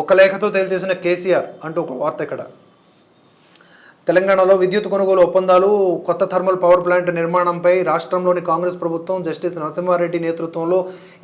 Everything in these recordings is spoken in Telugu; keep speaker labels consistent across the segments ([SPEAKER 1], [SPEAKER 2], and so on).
[SPEAKER 1] ఒక లేఖతో తేల్చేసిన కేసీఆర్ అంటూ ఒక వార్త ఇక్కడ. తెలంగాణలో విద్యుత్ కొనుగోలు ఒప్పందాలు కొత్త థర్మల్ పవర్ ప్లాంట్ నిర్మాణంపై రాష్ట్రంలోని కాంగ్రెస్ ప్రభుత్వం జస్టిస్ నరసింహారెడ్డి నేతృత్వంలో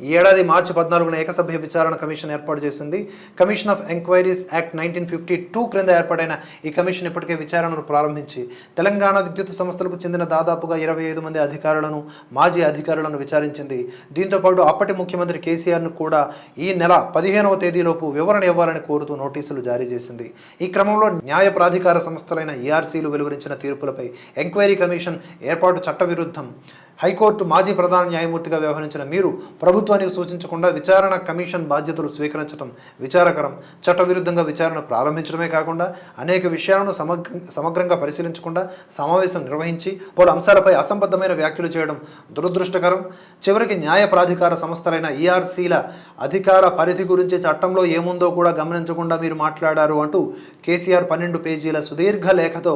[SPEAKER 1] ఈ ఏడాది మార్చి పద్నాలుగున ఏకసభ్య విచారణ కమిషన్ ఏర్పాటు చేసింది. Commission of enquiries act nineteen fifty two క్రింద ఏర్పాటైన ఈ కమిషన్ ఇప్పటికే విచారణను ప్రారంభించి తెలంగాణ విద్యుత్ సంస్థలకు చెందిన దాదాపుగా ఇరవై ఐదు మంది అధికారులను మాజీ అధికారులను విచారించింది. దీంతోపాటు అప్పటి ముఖ్యమంత్రి కేసీఆర్ను కూడా ఈ నెల పదిహేనవ తేదీలోపు వివరణ ఇవ్వాలని కోరుతూ నోటీసులు జారీ చేసింది. ఈ క్రమంలో న్యాయ ప్రాధికార సంస్థలైన ఏఆర్సీలు వెలువరించిన తీర్పులపై ఎంక్వైరీ కమిషన్ ఏర్పాటు చట్టవిరుద్ధం. హైకోర్టు మాజీ ప్రధాన న్యాయమూర్తిగా వ్యవహరించిన మీరు ప్రభుత్వానికి సూచించకుండా విచారణ కమిషన్ బాధ్యతలు స్వీకరించడం విచారకరం. చట్టవిరుద్ధంగా విచారణ ప్రారంభించడమే కాకుండా అనేక విషయాలను సమగ్ర సమగ్రంగా పరిశీలించకుండా సమావేశం నిర్వహించి పలు అంశాలపై అసంబద్ధమైన వ్యాఖ్యలు చేయడం దురదృష్టకరం. చివరికి న్యాయ ప్రాధికార సంస్థలైన ఈఆర్సీల అధికార పరిధి గురించి చట్టంలో ఏముందో కూడా గమనించకుండా మీరు మాట్లాడారు అంటూ కేసీఆర్ పన్నెండు పేజీల సుదీర్ఘ లేఖతో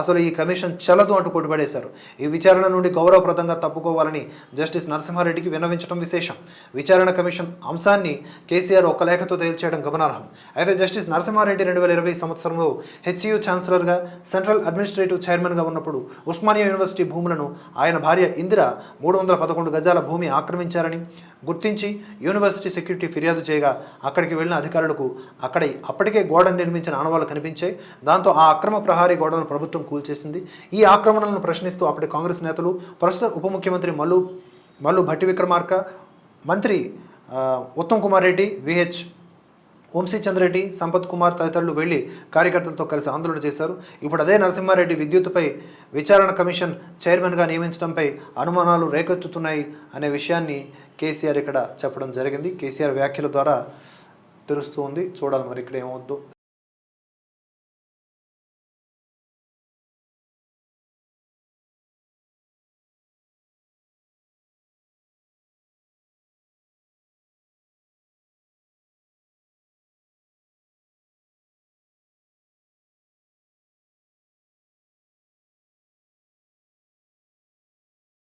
[SPEAKER 1] అసలు ఈ కమిషన్ చెల్లదు అంటూ కొట్టిపడేశారు. ఈ విచారణ నుండి గౌరవప్రదంగా తప్పుకోవాలని జస్టిస్ నరసింహారెడ్డికి విన్నవించడం విశేషం. విచారణ కమిషన్ అంశాన్ని కేసీఆర్ ఒక లేఖతో తేల్చేయడం గమనార్హం. అయితే జస్టిస్ నరసింహారెడ్డి రెండు వేల ఇరవై సంవత్సరంలో హెచ్యు ఛాన్సలర్గా సెంట్రల్ అడ్మినిస్ట్రేటివ్ చైర్మన్గా ఉన్నప్పుడు ఉస్మానియా యూనివర్సిటీ భూములను ఆయన భార్య ఇందిర మూడు వందల పదకొండు గజాల భూమి ఆక్రమించారని గుర్తించి యూనివర్సిటీ సెక్యూరిటీ ఫిర్యాదు చేయగా అక్కడికి వెళ్ళిన అధికారులకు అక్కడ అప్పటికే గోడను నిర్మించిన ఆనవాళ్ళు కనిపించాయి. దాంతో ఆ అక్రమ ప్రహారీ గోడను ప్రభుత్వం కూల్చేసింది. ఈ ఆక్రమణలను ప్రశ్నిస్తూ అప్పటి కాంగ్రెస్ నేతలు ప్రస్తుత ఉప ముఖ్యమంత్రి మల్లు మల్లు భట్టి విక్రమార్క మంత్రి ఉత్తమ్ కుమార్ రెడ్డి విహెచ్ వంశీచంద్రెడ్డి సంపత్ కుమార్ తదితరులు వెళ్ళి కార్యకర్తలతో కలిసి ఆందోళన చేశారు. ఇప్పుడు అదే నరసింహారెడ్డి విద్యుత్పై విచారణ కమిషన్ చైర్మన్గా నియమించడంపై అనుమానాలు రేకెత్తుతున్నాయి అనే విషయాన్ని కేసీఆర్ ఇక్కడ చెప్పడం జరిగింది. కేసీఆర్ వ్యాఖ్యల ద్వారా తెలుస్తూ ఉంది. చూడాలి మరి ఇక్కడ ఏమవుద్దు.